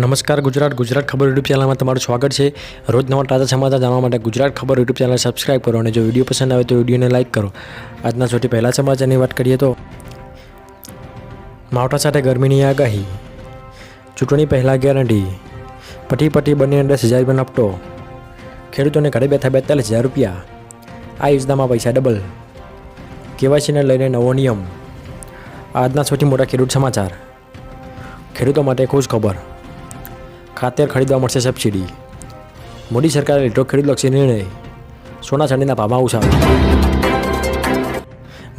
નમસ્કાર ગુજરાત ગુજરાત ખબર યુટ્યુબ ચેનલમાં તમારું સ્વાગત છે. રોજ નવા તાજા સમાચાર જાણવા માટે ગુજરાત ખબર યુટ્યુબ ચેનલ સબસ્ક્રાઇબ કરો અને જો વીડિયો પસંદ આવે તો વિડીયોને લાઇક કરો. આજના સૌથી પહેલાં સમાચારની વાત કરીએ તો, માવઠા સાથે ગરમીની આગાહી. ચૂંટણી પહેલાં ગેરંટી. પટી પટી બંને દસ હજાર રૂપિયાનો હપ્તો ખેડૂતોને ઘરે બેઠા બેતાલીસ હજાર રૂપિયા. આ યોજનામાં પૈસા ડબલ કેવાયસીને લઈને નવો નિયમ. આજના સૌથી મોટા ખેડૂત સમાચાર. ખેડૂતો માટે ખુશ ખબર. ખાતર ખરીદવા મળશે સબસિડી મોદી સરકારે લીધો ખેડૂતલક્ષી નિર્ણય. સોના ચાંદીના ભાવમાં ઉછાળ.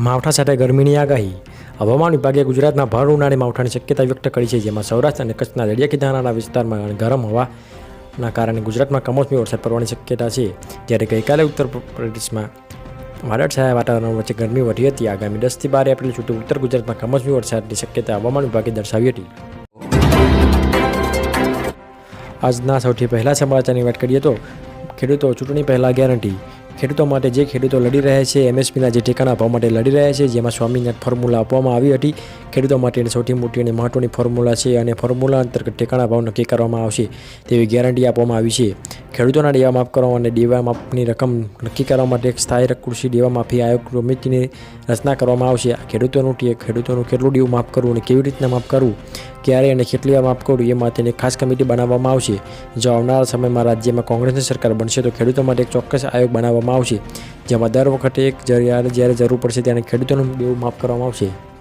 માવઠા સાથે ગરમીની આગાહી. હવામાન વિભાગે ગુજરાતમાં ભર ઉનાળે માવઠાની શક્યતા વ્યક્ત કરી છે, જેમાં સૌરાષ્ટ્ર અને કચ્છના દરિયા કિનારાના વિસ્તારમાં ગરમ હવાના કારણે ગુજરાતમાં કમોસમી વરસાદ પડવાની શક્યતા છે. જ્યારે ગઈકાલે ઉત્તર પ્રદેશમાં વાદળછાયા વાતાવરણ વચ્ચે ગરમી વધી હતી. આગામી દસથી બાર એપ્રિલ સુધી ઉત્તર ગુજરાતમાં કમોસમી વરસાદની શક્યતા હવામાન વિભાગે દર્શાવી હતી. આજના સૌથી પહેલા સમાચારની વાત કરીએ તો ખેડૂતો ચૂંટણી પહેલાં ગેરંટી ખેડૂતો માટે જે ખેડૂતો લડી રહ્યા છે, એમએસપીના જે ટેકાના ભાવ માટે લડી રહ્યા છે, જેમાં સ્વામીનાથ ફોર્મ્યુલા આપવામાં આવી હતી. ખેડૂતો માટેની સૌથી મોટી અને મહત્વની ફોર્મ્યુલા છે અને ફોર્મ્યુલા અંતર્ગત ટેકાના ભાવ નક્કી કરવામાં આવશે તેવી ગેરંટી આપવામાં આવી છે. ખેડૂતોના દેવા માફ કરવા અને દેવા માફની રકમ નક્કી કરવા માટે એક સ્થાયી કૃષિ દેવા માફી આયોગ સમિતિની રચના કરવામાં આવશે. ખેડૂતોનું ખેડૂતોનું કેટલું દેવું માફ કરવું અને કેવી રીતના માફ કરવું, ક્યારે અને કેટલી વાર માફ કરવું, એ માટેની ખાસ કમિટી બનાવવામાં આવશે. જો આવનારા સમયમાં રાજ્યમાં કોંગ્રેસની સરકાર બનશે તો ખેડૂતો માટે એક ચોક્કસ આયોગ બનાવવામાં આવશે. જેમાં દર વખતે એક જ્યારે જ્યારે જરૂર પડશે ત્યારે ખેડૂતોનું દેવું માફ કરવામાં આવશે.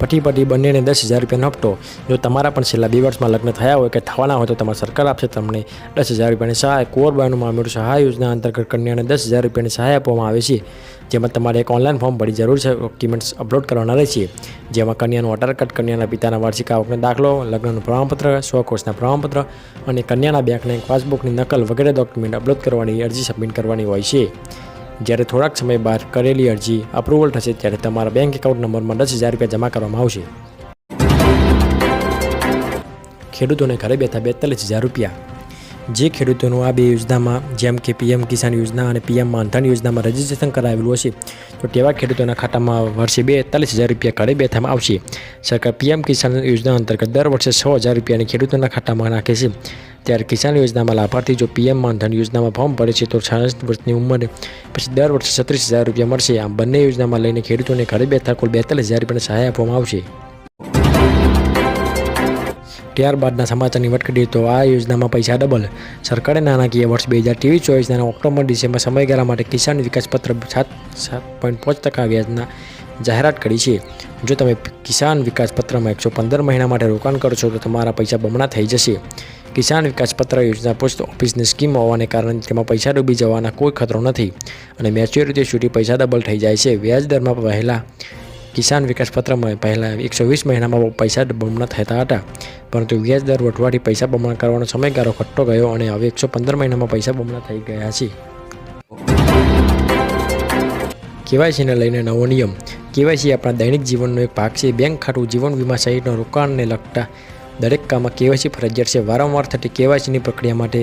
પટી પટી બંનેને દસ હજાર રૂપિયાનો હપ્તો. જો તમારા પણ છેલ્લા બે વર્ષમાં લગ્ન થયા હોય કે થવાના હોય તો તમારી સરકાર આપશે તમને દસ હજાર રૂપિયાની સહાય. કુંવરબાઈનું મામેરું સહાય યોજના અંતર્ગત કન્યાને દસ હજાર રૂપિયાની સહાય આપવામાં આવે છે. જેમાં તમારે એક ઓનલાઈન ફોર્મ ભરી જરૂર છે. ડોક્યુમેન્ટ્સ અપલોડ કરવાના રહેશે. જેમાં કન્યાનું આધાર કાર્ડ, કન્યાના પિતાના વાર્ષિક આવકનો દાખલો, લગ્નનું પ્રમાણપત્ર સો પ્રમાણપત્ર અને કન્યાના બેંકની પાસબુકની નકલ વગેરે ડોક્યુમેન્ટ અપલોડ કરવાની અરજી સબમિટ કરવાની હોય છે. જ્યારે થોડાક સમય બાદ કરેલી અરજી અપ્રુવલ થશે ત્યારે તમારા બેંક એકાઉન્ટ નંબરમાં દસ હજાર રૂપિયા જમા કરવામાં આવશે. ખેડૂતોને ઘરે બેઠા બેતાલીસ હજાર રૂપિયા. જે ખેડૂતોનું આ બે યોજનામાં, જેમ કે પીએમ કિસાન યોજના અને પીએમ માનધન યોજનામાં રજીસ્ટ્રેશન કરાવેલું હશે, તો તેવા ખેડૂતોના ખાતામાં વર્ષે બેતાલીસ હજાર રૂપિયા ઘરે બેઠામાં આવશે. સરકાર પીએમ કિસાન યોજના અંતર્ગત દર વર્ષે છ હજાર રૂપિયાની ખેડૂતોના ખાતામાં નાખે છે. ત્યારે કિસાન યોજનામાં લાભાર્થી જો પીએમ માનધન યોજનામાં ફોર્મ ભરે છે, તો છાસઠ વર્ષની ઉંમરે પછી દર વર્ષે છત્રીસ હજાર રૂપિયા મળશે. આમ બંને યોજનામાં લઈને ખેડૂતોને ઘરે બેઠા કુલ બેતાલીસ હજાર રૂપિયાની સહાય આપવામાં આવશે. ત્યારબાદના સમાચારની વાત કરીએ તો આ યોજનામાં પૈસા ડબલ. સરકારે નાણાકીય વર્ષ બે હજાર ત્રેવીસ ચોવીસના ઓક્ટોબર, ડિસેમ્બર સમયગાળા માટે કિસાન વિકાસ પત્ર સાત સાત પોઈન્ટ પાંચ ટકા વ્યાજના જાહેરાત કરી છે. જો તમે કિસાન વિકાસ પત્રમાં એકસો પંદર મહિના માટે રોકાણ કરશો તો તમારા પૈસા બમણા થઈ જશે. કિસાન વિકાસ પત્ર યોજના પોસ્ટ ઓફિસની સ્કીમ હોવાને કારણે તેમાં પૈસા ડૂબી જવાના કોઈ ખતરો નથી અને મેચ્યોરિટી સુધી પૈસા ડબલ થઈ જાય છે. વ્યાજ દરમાં પહેલાં કિસાન વિકાસ પત્રમાં પહેલાં એકસો વીસ મહિનામાં પૈસા બમણા થતા હતા, પરંતુ વ્યાજ દર વધવાથી પૈસા બમણા કરવાનો સમયગાળો ઘટતો ગયો અને હવે એકસો પંદર મહિનામાં પૈસા બમણા થઈ ગયા છે. કેવાયસીને લઈને નવો નિયમ. કેવાયસી આપણા દૈનિક જીવનનો એક ભાગ છે. બેંક ખાતું જીવન વીમા સહિતનો રોકાણને લગતા દરેક કામમાં કેવાયસી ફરજિયાત છે. વારંવાર થતી કેવાયસીની પ્રક્રિયા માટે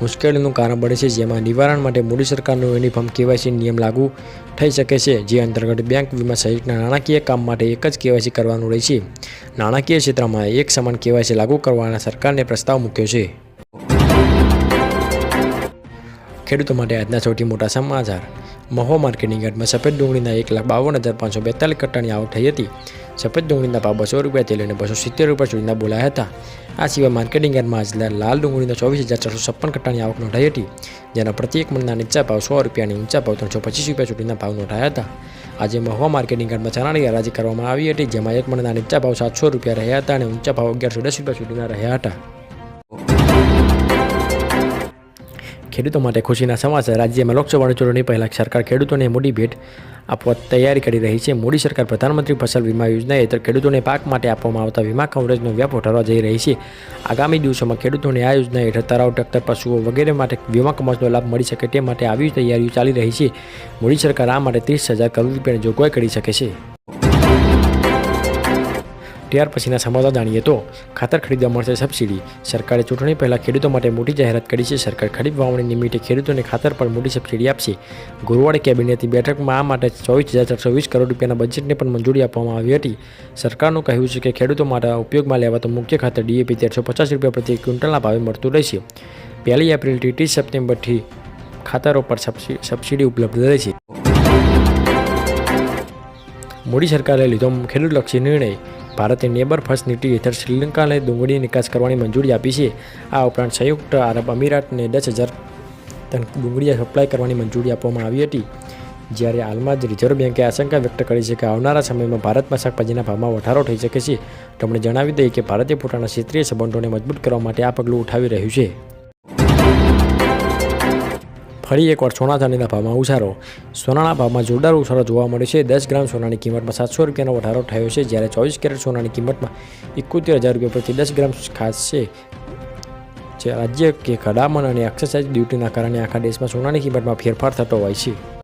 મુશ્કેલીનું કારણ બને છે, જેમાં નિવારણ માટે મોદી સરકારનો યુનિફોર્મ કેવાયસી નિયમ લાગુ થઈ શકે છે, જે અંતર્ગત બેંક વીમા સહિતના નાણાકીય કામ માટે એક જ કેવાયસી કરવાનું રહેશે નાણાકીય ક્ષેત્રમાં એક સમાન કેવાયસી લાગુ કરવાના સરકારને પ્રસ્તાવ મૂક્યો છે. ખેડૂતો માટે આજના સૌથી મોટા સમાચાર. મહો માર્કેટિંગ યાર્ડમાં સફેદ ડુંગળીના એક લાખ બાવન હજાર પાંચસો બેતાલીસ કટ્ટાની આવક થઈ હતી. સફેદ ડુંગળીના ભાવ બસો રૂપિયાથી લઈને બસો સિત્તેર રૂપિયા સુધીના બોલાયા હતા. આ સિવાય માર્કેટિંગ યાર્ડમાં આજે લાલ ડુંગળીના ચોવીસ હજાર ચારસો છપ્પન કટ્ટાની આવક નોંધાઈ હતી, જેના પ્રત્યેક મણના નીચા ભાવ સો રૂપિયાની, ઊંચા ભાવ ત્રણસો પચીસ રૂપિયા સુધીના ભાવ નોંધાયા હતા. આજે મહુવા માર્કેટિંગ યાર્ડમાં ચણાની હરાજી કરવામાં આવી હતી, જેમાં એક મણના નીચા ભાવ સાતસો રૂપિયા રહ્યા હતા અને ઊંચા ભાવ અગિયારસો દસ રૂપિયા સુધીના રહ્યા હતા. ખેડૂતો માટે ખુશીના સમાચાર. રાજ્યમાં લોકસભાની ચૂંટણી પહેલાં સરકાર ખેડૂતોને મોડી ભેટ આપવા તૈયારી કરી રહી છે. મોડી સરકાર પ્રધાનમંત્રી ફસલ વીમા યોજના હેઠળ ખેડૂતોને પાક માટે આપવામાં આવતા વીમા કવરેજનો વ્યાપ વધારવા જઈ રહી છે. આગામી દિવસોમાં ખેડૂતોને આ યોજના હેઠળ તરાવ ટ્રેક્ટર, પશુઓ વગેરે માટે વીમા કવચનો લાભ મળી શકે તે માટે આવી તૈયારીઓ ચાલી રહી છે. મોદી સરકાર આ માટે ત્રીસ હજાર કરોડ રૂપિયાની જોગવાઈ કરી શકે છે. ત્યાર પછીના સમાચાર જાણીએ તો, ખાતર ખરીદવા મળશે સબસિડી. સરકારે ચૂંટણી પહેલાં ખેડૂતો માટે મોટી જાહેરાત કરી છે. સરકાર ખરીફ વાવણી નિમિત્તે ખેડૂતોને ખાતર પર મોટી સબસિડી આપશે. ગુરુવારે કેબિનેટની બેઠકમાં આ માટે ચોવીસ હજાર ચારસો વીસ કરોડ રૂપિયાના બજેટને પણ મંજૂરી આપવામાં આવી હતી. સરકારનું કહેવું છે કે ખેડૂતો માટે ઉપયોગમાં લેવાતું મુખ્ય ખાતર ડીએપી તેરસો પચાસ રૂપિયા પ્રતિ ક્વિન્ટલના ભાવે મળતું રહેશે. પહેલી એપ્રિલથી ત્રીસ સપ્ટેમ્બરથી ખાતરો પર સબસી- સબસિડી ઉપલબ્ધ રહેશે મોદી સરકારે લીધો ખેડૂતલક્ષી નિર્ણય. ભારતે નેબર ફર્સ્ટ નીતિ હેઠળ શ્રીલંકાને ડુંગળી નિકાસ કરવાની મંજૂરી આપી છે. આ ઉપરાંત સંયુક્ત આરબ અમીરાતને દસ હજાર ટન ડુંગળી સપ્લાય કરવાની મંજૂરી આપવામાં આવી હતી. જ્યારે હાલમાં જ રિઝર્વ બેન્કે આશંકા વ્યક્ત કરી છે કે આવનારા સમયમાં ભારતમાં શાકભાજીના ભાવમાં વધારો થઈ શકે છે. તેમણે જણાવી દઈએ કે ભારતે પોતાના ક્ષેત્રીય સંબંધોને મજબૂત કરવા માટે આ પગલું ઉઠાવી રહ્યું છે. ફરી એકવાર સોના ચાંદીના ભાવમાં ઉછારો સોનાના ભાવમાં જોરદાર ઉછારો જોવા મળ્યો છે. દસ ગ્રામ સોનાની કિંમતમાં સાતસો રૂપિયાનો વધારો થયો છે, જ્યારે ચોવીસ કેરેટ સોનાની કિંમતમાં એકોતેર હજાર રૂપિયા પ્રતિ દસ ગ્રામ ખાસ છે. જે રાજ્ય કે કડામણ અને એક્સરસાઇઝ ડ્યુટીના કારણે આખા દેશમાં સોનાની કિંમતમાં ફેરફાર થતો હોય છે.